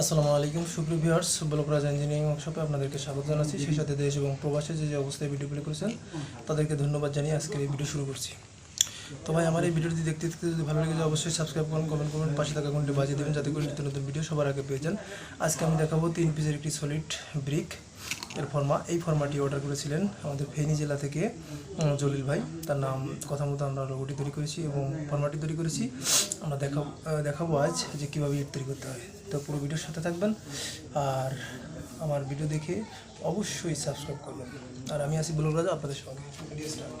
আসসালামু আলাইকুম, সুপ্রিয় ভিউয়ার্স, ব্লকরাজ ইঞ্জিনিয়ারিং ওয়ার্কশপে আপনাদেরকে স্বাগত জানাচ্ছি। সেই সাথে দেশ এবং প্রবাসে যে যে অবস্থায় ভিডিও প্লে করেছেন, তাদেরকে ধন্যবাদ জানিয়ে আজকে এই ভিডিও শুরু করছি। তো ভাই, আমার এই ভিডিওটি দেখতে দেখতে যদি ভালো লাগে, অবশ্যই সাবস্ক্রাইব করুন কমেন্ট করুন, পাশে থাকা ঘন্টি বাজিয়ে দেবেন, যাতে করে নিত্য নতুন ভিডিও সবার আগে পেয়ে যান। আজকে আমি দেখাবো তিন পিসের একটি সলিড ব্রিক এর ফর্মা এই ফর্মাটি অর্ডার করেছিলেন আমাদের ফেনী জেলা থেকে জলিল ভাই। তার নাম কথা মতো আমরা লোগোটি তৈরি করেছি এবং ফর্মাটি তৈরি করেছি। আমরা আহ, দেখাবো আজ যে কীভাবে ইট তৈরি করতে হয়। তো পুরো ভিডিওর সাথে থাকবেন আর আমার ভিডিও দেখে অবশ্যই সাবস্ক্রাইব করবেন। আর আমি আছি বলুন রাজা আপনাদের সঙ্গে। ভিডিও স্টার্ট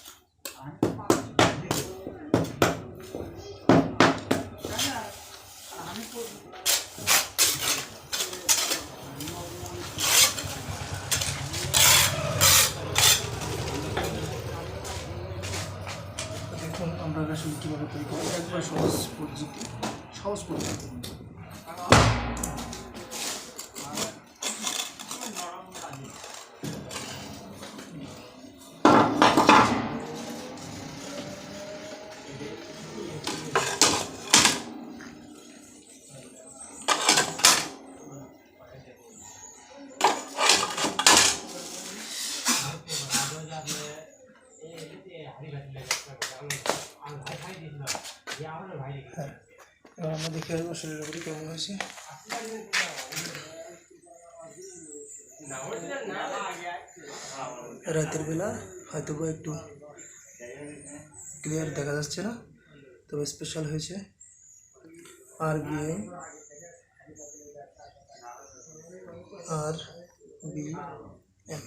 আমরা আসলে কীভাবে তৈরি করি একবার সহজ পদ্ধতি সহজ পদ্ধতি হ্যাঁ এবার আমরা দেখে আসব শরীরের উপরে কেমন হয়েছে। রাতের বেলা হয়তো একটু ক্লিয়ার দেখা যাচ্ছে না, তবে স্পেশাল হয়েছে। R B M, R B M.